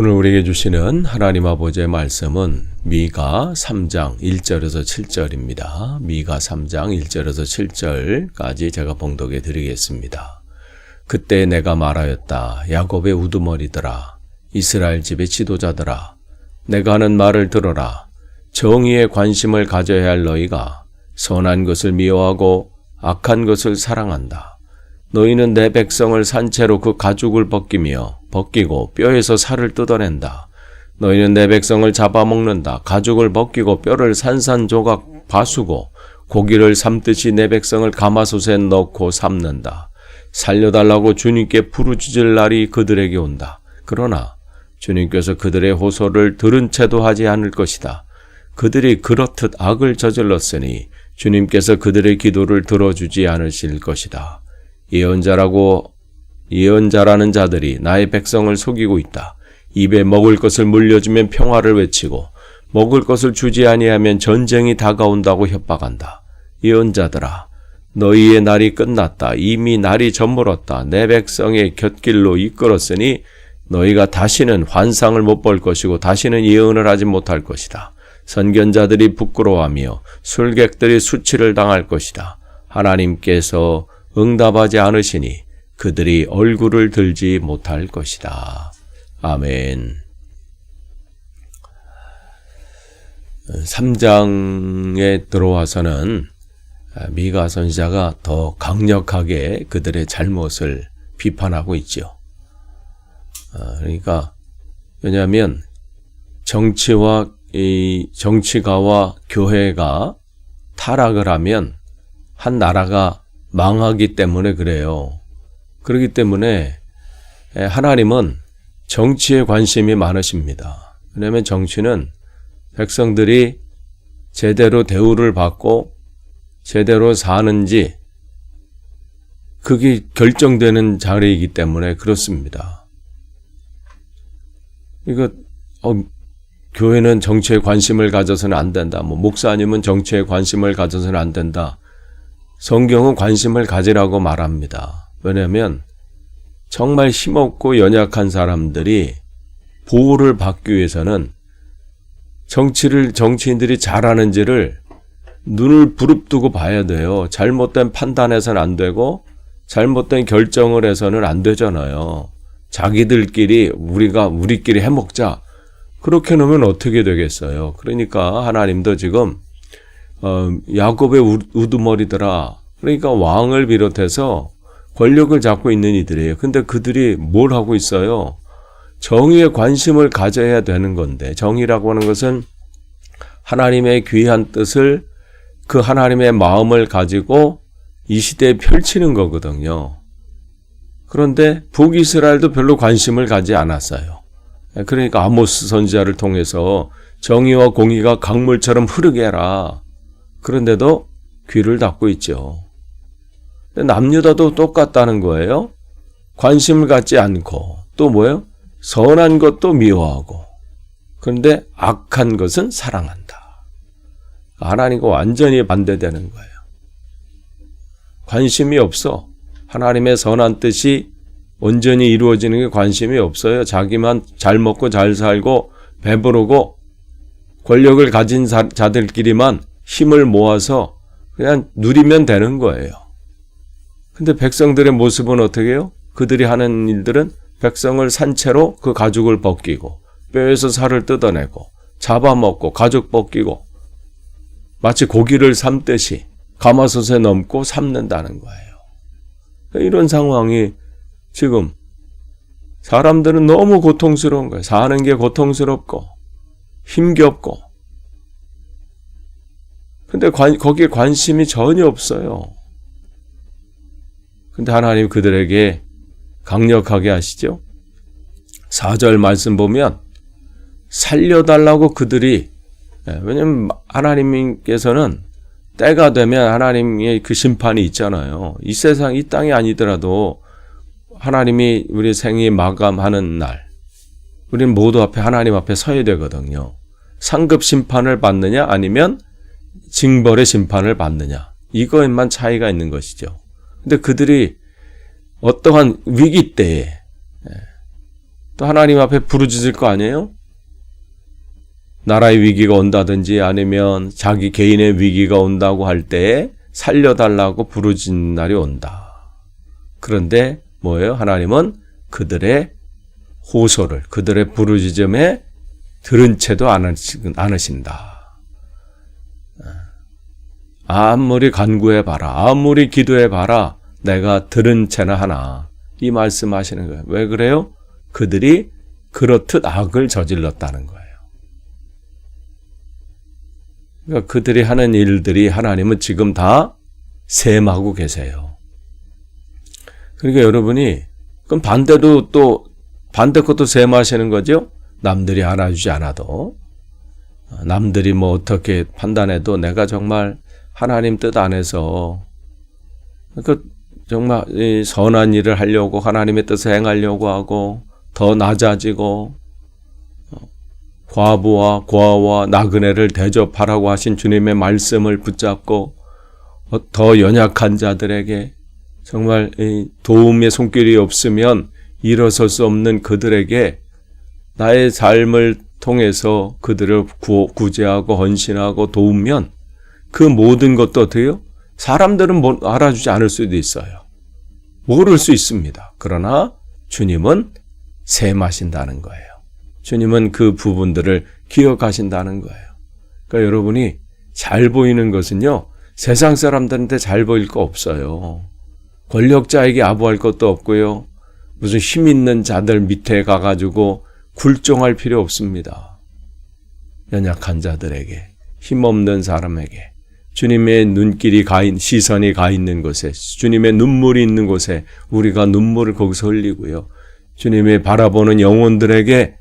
오늘 우리에게 주시는 하나님 아버지의 말씀은 미가 3장 1절에서 7절입니다. 미가 3장 1절에서 7절까지 제가 봉독해 드리겠습니다. 그때 내가 말하였다. 야곱의 우두머리들아. 이스라엘 집의 지도자들아. 내가 하는 말을 들어라. 정의에 관심을 가져야 할 너희가 선한 것을 미워하고 악한 것을 사랑한다. 너희는 내 백성을 산채로 그 가죽을 벗기며 벗기고 뼈에서 살을 뜯어낸다. 너희는 내 백성을 잡아먹는다. 가죽을 벗기고 뼈를 산산조각 봐수고 고기를 삶듯이 내 백성을 가마솥에 넣고 삶는다. 살려달라고 주님께 부르짖을 날이 그들에게 온다. 그러나 주님께서 그들의 호소를 들은 채도 하지 않을 것이다. 그들이 그렇듯 악을 저질렀으니 주님께서 그들의 기도를 들어주지 않으실 것이다. 예언자라고 예언자라는 자들이 나의 백성을 속이고 있다. 입에 먹을 것을 물려주면 평화를 외치고 먹을 것을 주지 아니하면 전쟁이 다가온다고 협박한다. 예언자들아 너희의 날이 끝났다. 이미 날이 저물었다. 내 백성의 곁길로 이끌었으니 너희가 다시는 환상을 못 볼 것이고 다시는 예언을 하지 못할 것이다. 선견자들이 부끄러워하며 술객들이 수치를 당할 것이다. 하나님께서 응답하지 않으시니 그들이 얼굴을 들지 못할 것이다. 아멘. 3장에 들어와서는 미가 선지자가 더 강력하게 그들의 잘못을 비판하고 있죠. 그러니까 왜냐하면 정치와 이 정치가와 교회가 타락을 하면 한 나라가 망하기 때문에 그래요. 그렇기 때문에 하나님은 정치에 관심이 많으십니다. 왜냐하면 정치는 백성들이 제대로 대우를 받고 제대로 사는지 그게 결정되는 자리이기 때문에 그렇습니다. 이거 어, 교회는 정치에 관심을 가져서는 안 된다. 뭐 목사님은 정치에 관심을 가져서는 안 된다. 성경은 관심을 가지라고 말합니다. 왜냐하면 정말 힘없고 연약한 사람들이 보호를 받기 위해서는 정치를 정치인들이 잘하는지를 눈을 부릅뜨고 봐야 돼요. 잘못된 판단해서는 안 되고 잘못된 결정을 해서는 안 되잖아요. 자기들끼리 우리가 우리끼리 해먹자. 그렇게 놓으면 어떻게 되겠어요? 그러니까 하나님도 지금 어, 야곱의 우두머리더라. 그러니까 왕을 비롯해서 권력을 잡고 있는 이들이에요. 근데 그들이 뭘 하고 있어요? 정의에 관심을 가져야 되는 건데, 정의라고 하는 것은 하나님의 귀한 뜻을 그 하나님의 마음을 가지고 이 시대에 펼치는 거거든요. 그런데 북이스라엘도 별로 관심을 가지 않았어요. 그러니까 아모스 선지자를 통해서 정의와 공의가 강물처럼 흐르게 해라. 그런데도 귀를 닫고 있죠. 남유다도 똑같다는 거예요. 관심을 갖지 않고 또 뭐예요? 선한 것도 미워하고 그런데 악한 것은 사랑한다. 하나님과 완전히 반대되는 거예요. 관심이 없어. 하나님의 선한 뜻이 온전히 이루어지는 게 관심이 없어요. 자기만 잘 먹고 잘 살고 배부르고 권력을 가진 자들끼리만 힘을 모아서 그냥 누리면 되는 거예요. 근데 백성들의 모습은 어떻게 해요? 그들이 하는 일들은 백성을 산채로 그 가죽을 벗기고 뼈에서 살을 뜯어내고 잡아먹고 가죽 벗기고 마치 고기를 삶듯이 가마솥에 넣고 삶는다는 거예요. 이런 상황이 지금 사람들은 너무 고통스러운 거예요. 사는 게 고통스럽고 힘겹고 근데 관, 거기에 관심이 전혀 없어요. 근데 하나님 그들에게 강력하게 하시죠. 4절 말씀 보면 살려달라고 그들이 예, 왜냐면 하나님께서는 때가 되면 하나님의 그 심판이 있잖아요. 이 세상 이 땅이 아니더라도 하나님이 우리 생이 마감하는 날 우리는 모두 앞에 하나님 앞에 서야 되거든요. 상급 심판을 받느냐 아니면 징벌의 심판을 받느냐 이거에만 차이가 있는 것이죠. 근데 그들이 어떠한 위기 때에 예, 또 하나님 앞에 부르짖을 거 아니에요? 나라의 위기가 온다든지 아니면 자기 개인의 위기가 온다고 할때 살려달라고 부르짖는 날이 온다. 그런데 뭐예요? 하나님은 그들의 호소를, 그들의 부르짖음에 들은 채도 않으신다. 아무리 간구해봐라, 아무리 기도해봐라, 내가 들은 채나 하나. 이 말씀하시는 거예요. 왜 그래요? 그들이 그렇듯 악을 저질렀다는 거예요. 그러니까 그들이 하는 일들이 하나님은 지금 다 셈하고 계세요. 그러니까 여러분이 그럼 반대도 또 반대 것도 셈하시는 거죠? 남들이 알아주지 않아도 남들이 뭐 어떻게 판단해도 내가 정말 하나님 뜻 안에서 그 정말 이 선한 일을 하려고 하나님의 뜻을 행하려고 하고 더 낮아지고 어, 과부와 고아와 나그네를 대접하라고 하신 주님의 말씀을 붙잡고 어, 더 연약한 자들에게 정말 이 도움의 손길이 없으면 일어설 수 없는 그들에게 나의 삶을 통해서 그들을 구, 구제하고 헌신하고 도우면 그 모든 것도 어때요? 사람들은 뭐 알아주지 않을 수도 있어요. 모를 수 있습니다. 그러나 주님은 셈하신다는 거예요. 주님은 그 부분들을 기억하신다는 거예요. 그러니까 여러분이 잘 보이는 것은요, 세상 사람들한테 잘 보일 거 없어요. 권력자에게 아부할 것도 없고요. 무슨 힘 있는 자들 밑에 가가지고 굴종할 필요 없습니다. 연약한 자들에게, 힘없는 사람에게, 주님의 눈길이 가 있는, 시선이 가 있는 곳에, 주님의 눈물이 있는 곳에 우리가 눈물을 거기서 흘리고요. 주님의 바라보는 영혼들에게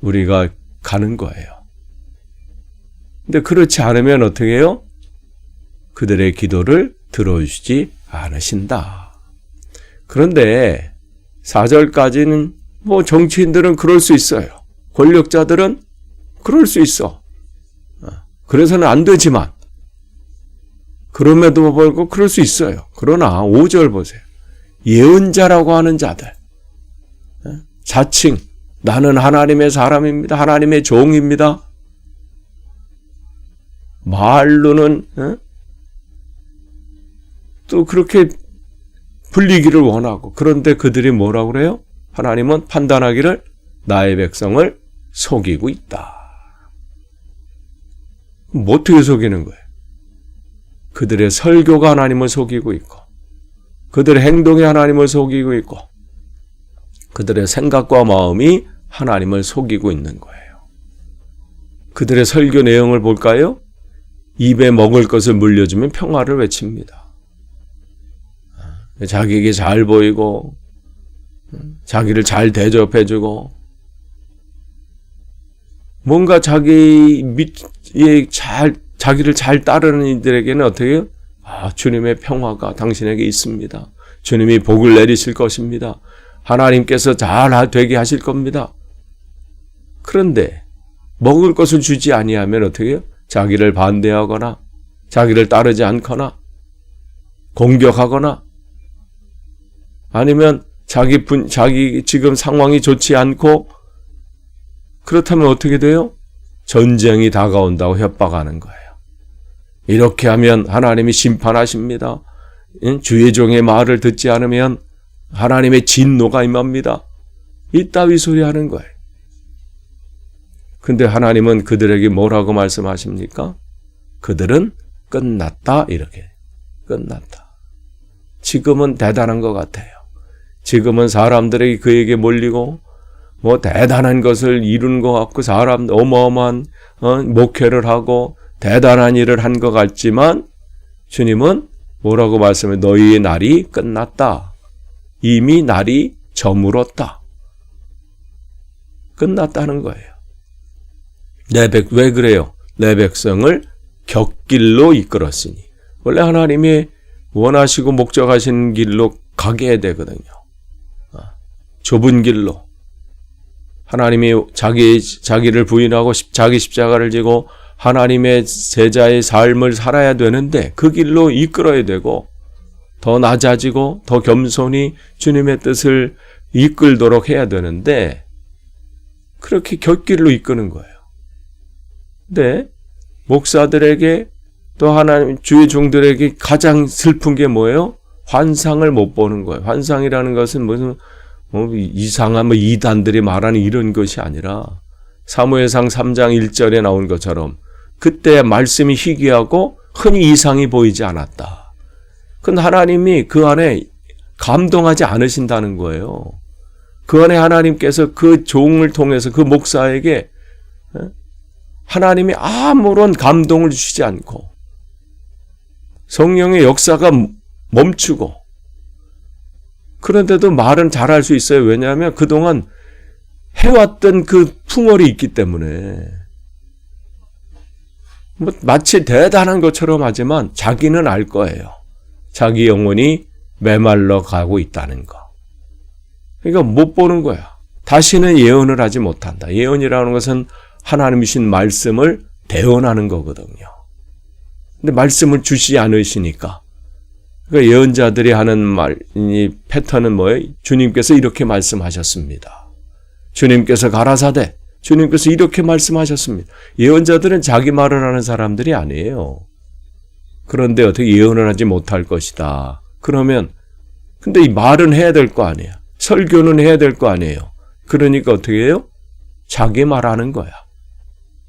우리가 가는 거예요. 근데 그렇지 않으면 어떻게 해요? 그들의 기도를 들어주지 않으신다. 그런데 4절까지는 뭐 정치인들은 그럴 수 있어요. 권력자들은 그럴 수 있어. 어, 그래서는 안 되지만 그럼에도 불구하고 그럴 수 있어요. 그러나 5절 보세요. 예언자라고 하는 자들. 어, 자칭 나는 하나님의 사람입니다. 하나님의 종입니다. 말로는 어? 또 그렇게 불리기를 원하고 그런데 그들이 뭐라고 그래요? 하나님은 판단하기를 나의 백성을 속이고 있다. 뭐 어떻게 속이는 거예요? 그들의 설교가 하나님을 속이고 있고 그들의 행동이 하나님을 속이고 있고 그들의 생각과 마음이 하나님을 속이고 있는 거예요. 그들의 설교 내용을 볼까요? 입에 먹을 것을 물려주면 평화를 외칩니다. 자기에게 잘 보이고 자기를 잘 대접해주고 뭔가 자기 밑에 잘 자기를 잘 따르는 이들에게는 어떻게 해요? 아 주님의 평화가 당신에게 있습니다. 주님이 복을 내리실 것입니다. 하나님께서 잘 되게 하실 겁니다. 그런데 먹을 것을 주지 아니하면 어떻게 해요? 자기를 반대하거나 자기를 따르지 않거나 공격하거나 아니면 자기 분 자기 지금 상황이 좋지 않고 그렇다면 어떻게 돼요? 전쟁이 다가온다고 협박하는 거예요. 이렇게 하면 하나님이 심판하십니다. 주의 종의 말을 듣지 않으면 하나님의 진노가 임합니다. 이따위 소리 하는 거예요. 근데 하나님은 그들에게 뭐라고 말씀하십니까? 그들은 끝났다. 이렇게. 끝났다. 지금은 대단한 것 같아요. 지금은 사람들에게 그에게 몰리고 뭐 대단한 것을 이룬 것 같고 사람 어마어마한 어, 목회를 하고 대단한 일을 한 것 같지만 주님은 뭐라고 말씀해 너희의 날이 끝났다. 이미 날이 저물었다. 끝났다는 거예요. 내 백, 왜 그래요? 내 백성을 격길로 이끌었으니. 원래 하나님이 원하시고 목적하신 길로 가게 되거든요. 좁은 길로. 하나님이 자기, 자기를 부인하고 십- 자기 십자가를 지고 하나님의 제자의 삶을 살아야 되는데 그 길로 이끌어야 되고 더 낮아지고 더 겸손히 주님의 뜻을 이끌도록 해야 되는데 그렇게 곁길로 이끄는 거예요. 근데 목사들에게 또 하나님 주의 종들에게 가장 슬픈 게 뭐예요? 환상을 못 보는 거예요. 환상이라는 것은 무슨 뭐 이상한 뭐 이단들이 말하는 이런 것이 아니라 사무엘상 3장 1절에 나온 것처럼 그때 말씀이 희귀하고 흔히 이상이 보이지 않았다. 그건 하나님이 그 안에 감동하지 않으신다는 거예요. 그 안에 하나님께서 그 종을 통해서 그 목사에게 어? 하나님이 아무런 감동을 주시지 않고 성령의 역사가 멈추고 그런데도 말은 잘할 수 있어요. 왜냐하면 그동안 해왔던 그 풍월이 있기 때문에 뭐 마치 대단한 것처럼 하지만 자기는 알 거예요. 자기 영혼이 메말러 가고 있다는 거. 그러니까 못 보는 거야. 다시는 예언을 하지 못한다. 예언이라는 것은 하나님이신 말씀을 대언하는 거거든요. 근데 말씀을 주시지 않으시니까. 그러니까 예언자들이 하는 말, 이 패턴은 뭐예요? 주님께서 이렇게 말씀하셨습니다. 주님께서 가라사대, 주님께서 이렇게 말씀하셨습니다. 예언자들은 자기 말을 하는 사람들이 아니에요. 그런데 어떻게 예언을 하지 못할 것이다. 그러면, 근데 이 말은 해야 될 거 아니에요. 설교는 해야 될 거 아니에요. 그러니까 어떻게 해요? 자기 말하는 거야.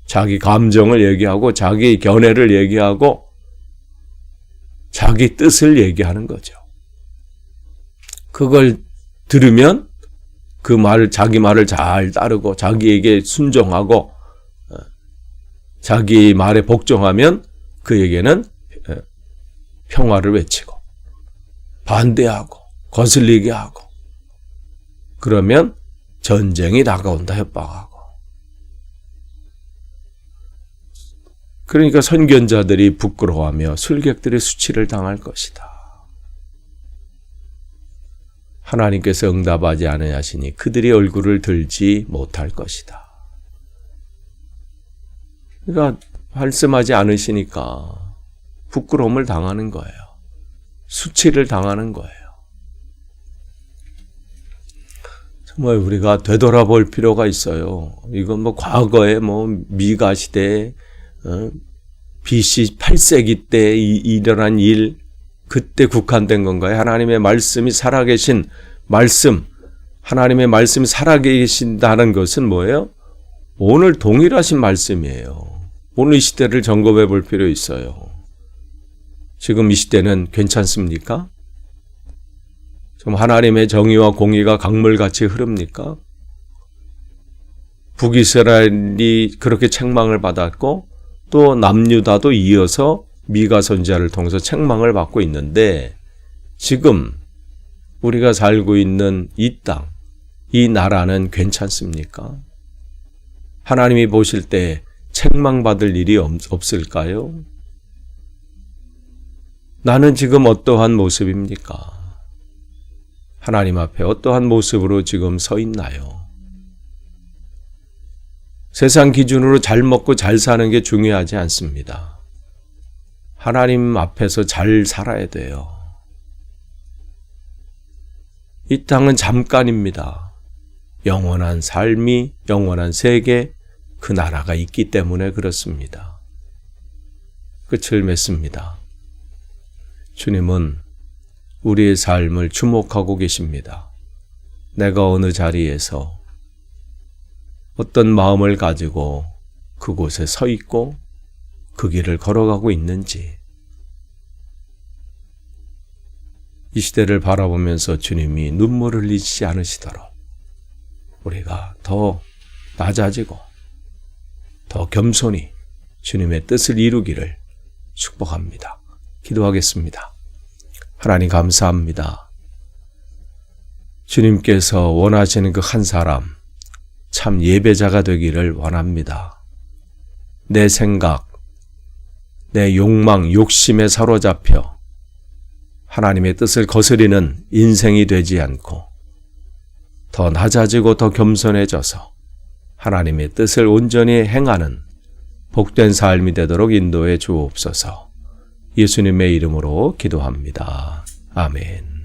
자기 감정을 얘기하고 자기 견해를 얘기하고 자기 뜻을 얘기하는 거죠. 그걸 들으면 그 말을 자기 말을 잘 따르고 자기에게 순종하고 어, 자기 말에 복종하면 그에게는 어, 평화를 외치고 반대하고 거슬리게 하고 그러면 전쟁이 다가온다 협박하고 그러니까 선견자들이 부끄러워하며 술객들의 수치를 당할 것이다. 하나님께서 응답하지 않으시니 그들이 얼굴을 들지 못할 것이다. 그러니까 말씀하지 않으시니까 부끄러움을 당하는 거예요. 수치를 당하는 거예요. 정말 우리가 되돌아볼 필요가 있어요. 이건 뭐 과거에 뭐 미가 시대 어? BC 8세기 때 일어난 일, 그때 국한된 건가요? 하나님의 말씀이 살아계신 말씀, 하나님의 말씀이 살아계신다는 것은 뭐예요? 오늘 동일하신 말씀이에요. 오늘 이 시대를 점검해 볼 필요 있어요. 지금 이 시대는 괜찮습니까? 좀 하나님의 정의와 공의가 강물같이 흐릅니까? 북이스라엘이 그렇게 책망을 받았고 또 남유다도 이어서 미가 선지자를 통해서 책망을 받고 있는데 지금 우리가 살고 있는 이 땅, 이 나라는 괜찮습니까? 하나님이 보실 때 책망받을 일이 없을까요? 나는 지금 어떠한 모습입니까? 하나님 앞에 어떠한 모습으로 지금 서 있나요? 세상 기준으로 잘 먹고 잘 사는 게 중요하지 않습니다. 하나님 앞에서 잘 살아야 돼요. 이 땅은 잠깐입니다. 영원한 삶이, 영원한 세계, 그 나라가 있기 때문에 그렇습니다. 끝을 맺습니다. 주님은 우리의 삶을 주목하고 계십니다. 내가 어느 자리에서 어떤 마음을 가지고 그곳에 서 있고 그 길을 걸어가고 있는지 이 시대를 바라보면서 주님이 눈물을 흘리지 않으시도록 우리가 더 낮아지고 더 겸손히 주님의 뜻을 이루기를 축복합니다. 기도하겠습니다. 하나님 감사합니다. 주님께서 원하시는 그 한 사람, 참 예배자가 되기를 원합니다. 내 생각, 내 욕망, 욕심에 사로잡혀 하나님의 뜻을 거스리는 인생이 되지 않고 더 낮아지고 더 겸손해져서 하나님의 뜻을 온전히 행하는 복된 삶이 되도록 인도해 주옵소서 예수님의 이름으로 기도합니다. 아멘.